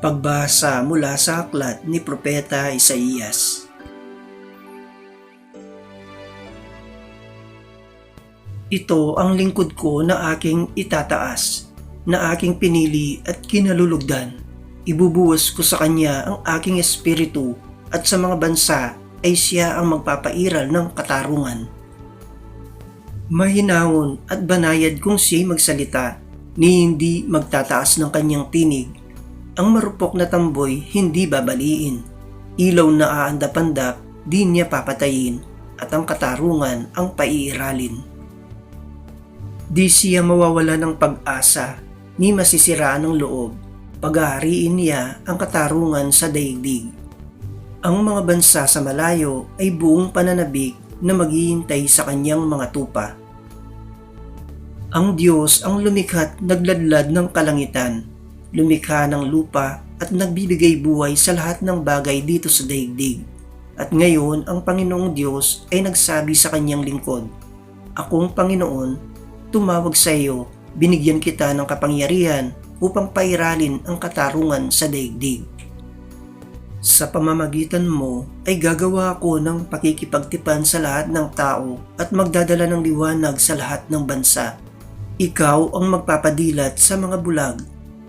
Pagbasa mula sa aklat ni Propeta Isaías. Ito ang lingkod ko na aking itataas, na aking pinili at kinalulugdan. Ibubuhos ko sa kanya ang aking espiritu at sa mga bansa ay siya ang magpapairal ng katarungan. Mahinahon at banayad kung siya'y magsalita, ni hindi magtataas ng kanyang tinig. Ang marupok na tamboy hindi babaliin. Ilaw na aandap-andap, di niya papatayin, at ang katarungan ang paiiralin. Di siya mawawala ng pag-asa, ni masisiraan ng loob. Pag-aariin niya ang katarungan sa daigdig. Ang mga bansa sa malayo ay buong pananabik na maghihintay sa kanyang mga tupa. Ang Diyos ang lumikha't nagladlad ng kalangitan, lumikha ng lupa at nagbibigay buhay sa lahat ng bagay dito sa daigdig. At ngayon ang Panginoong Diyos ay nagsabi sa kanyang lingkod, Akong Panginoon, tumawag sa iyo, binigyan kita ng kapangyarihan upang pairalin ang katarungan sa daigdig. Sa pamamagitan mo ay gagawa ako ng pakikipagtipan sa lahat ng tao at magdadala ng liwanag sa lahat ng bansa. Ikaw ang magpapadilat sa mga bulag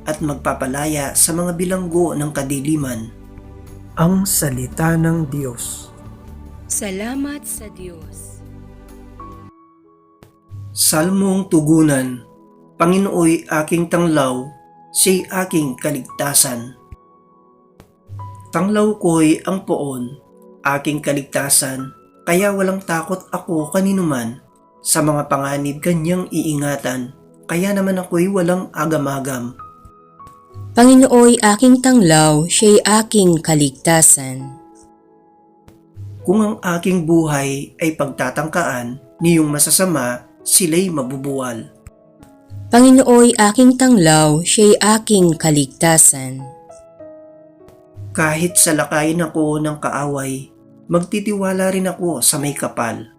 at magpapalaya sa mga bilanggo ng kadiliman. Ang Salita ng Diyos Salamat sa Diyos. Salmong Tugunan Panginooy aking tanglaw, siya'y aking kaligtasan. Tanglaw ko'y ang poon, aking kaligtasan, kaya walang takot ako kaninuman. Sa mga panganib kanyang iingatan, kaya naman ako'y walang agam-agam. Panginooy aking tanglaw, siya'y aking kaligtasan. Kung ang aking buhay ay pagtatangkaan, niyong masasama, sila'y mabubuwal. Panginooy aking tanglaw, siya'y aking kaligtasan. Kahit salakayin ako ng kaaway, magtitiwala rin ako sa may kapal.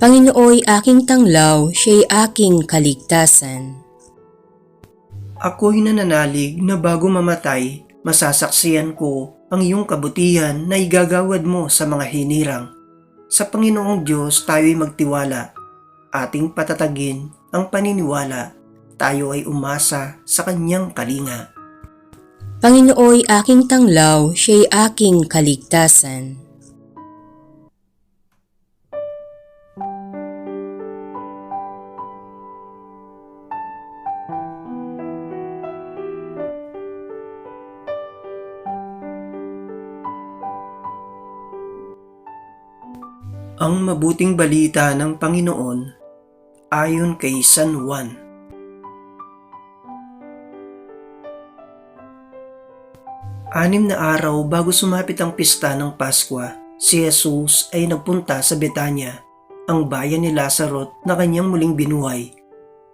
Panginooy aking tanglaw, siya'y aking kaligtasan. Ako'y nananalig na bago mamatay, masasaksiyan ko ang iyong kabutihan na igagawad mo sa mga hinirang. Sa Panginoong Diyos tayo'y magtiwala. Ating patatagin ang paniniwala. Tayo ay umasa sa kanyang kalinga. Panginooy aking tanglaw, siya'y aking kaligtasan. Ang mabuting balita ng Panginoon ayon kay San Juan. Anim na araw bago sumapit ang pista ng Paskwa, si Jesus ay nagpunta sa Betanya, ang bayan ni Lazarot na kanyang muling binuhay.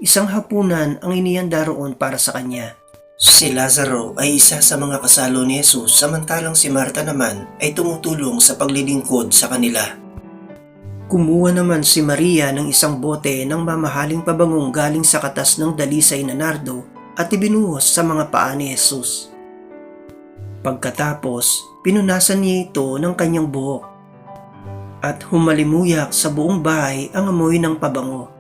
Isang hapunan ang inihanda roon para sa kanya. Si Lazaro ay isa sa mga kasalo ni Jesus samantalang si Marta naman ay tumutulong sa paglilingkod sa kanila. Kumuha naman si Maria ng isang bote ng mamahaling pabangong galing sa katas ng dalisay na nardo at ibinuhos sa mga paa ni Jesus. Pagkatapos, pinunasan niya ito ng kanyang buhok at humalimuyak sa buong bahay ang amoy ng pabango.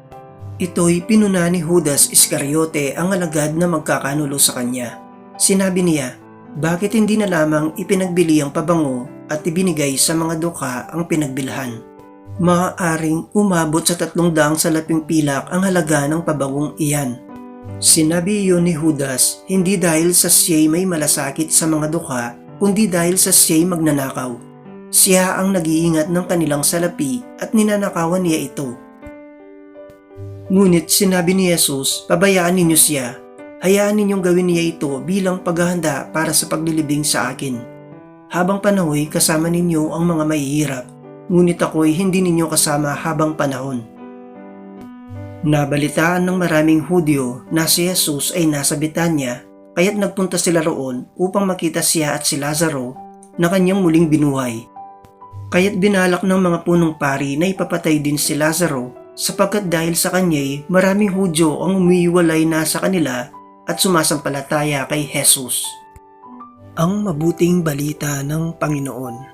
Ito'y pinuna ni Judas Iscariote ang alagad na magkakanulo sa kanya. Sinabi niya, bakit hindi na lamang ipinagbili ang pabango at ibinigay sa mga duka ang pinagbilhan? Maaaring umabot sa tatlong daang salaping pilak ang halaga ng pabangong iyan. Sinabi iyon ni Judas hindi dahil sa siya'y may malasakit sa mga duka, kundi dahil sa siya'y magnanakaw. Siya ang nag-iingat ng kanilang salapi at ninanakawan niya ito. Ngunit sinabi ni Jesus, pabayaan ninyo siya. Hayaan ninyong gawin niya ito bilang paghahanda para sa paglilibing sa akin. Habang panahoy kasama ninyo ang mga mahihirap, ngunit ako'y hindi ninyo kasama habang panahon. Nabalitaan ng maraming Hudyo na si Jesus ay nasa Betanya, kaya't nagpunta sila roon upang makita siya at si Lazaro na kanyang muling binuhay. Kaya't binalak ng mga punong pari na ipapatay din si Lazaro sapagkat dahil sa kanya'y maraming Hudyo ang umiiwalay na sa kanila at sumasampalataya kay Jesus. ang mabuting balita ng Panginoon.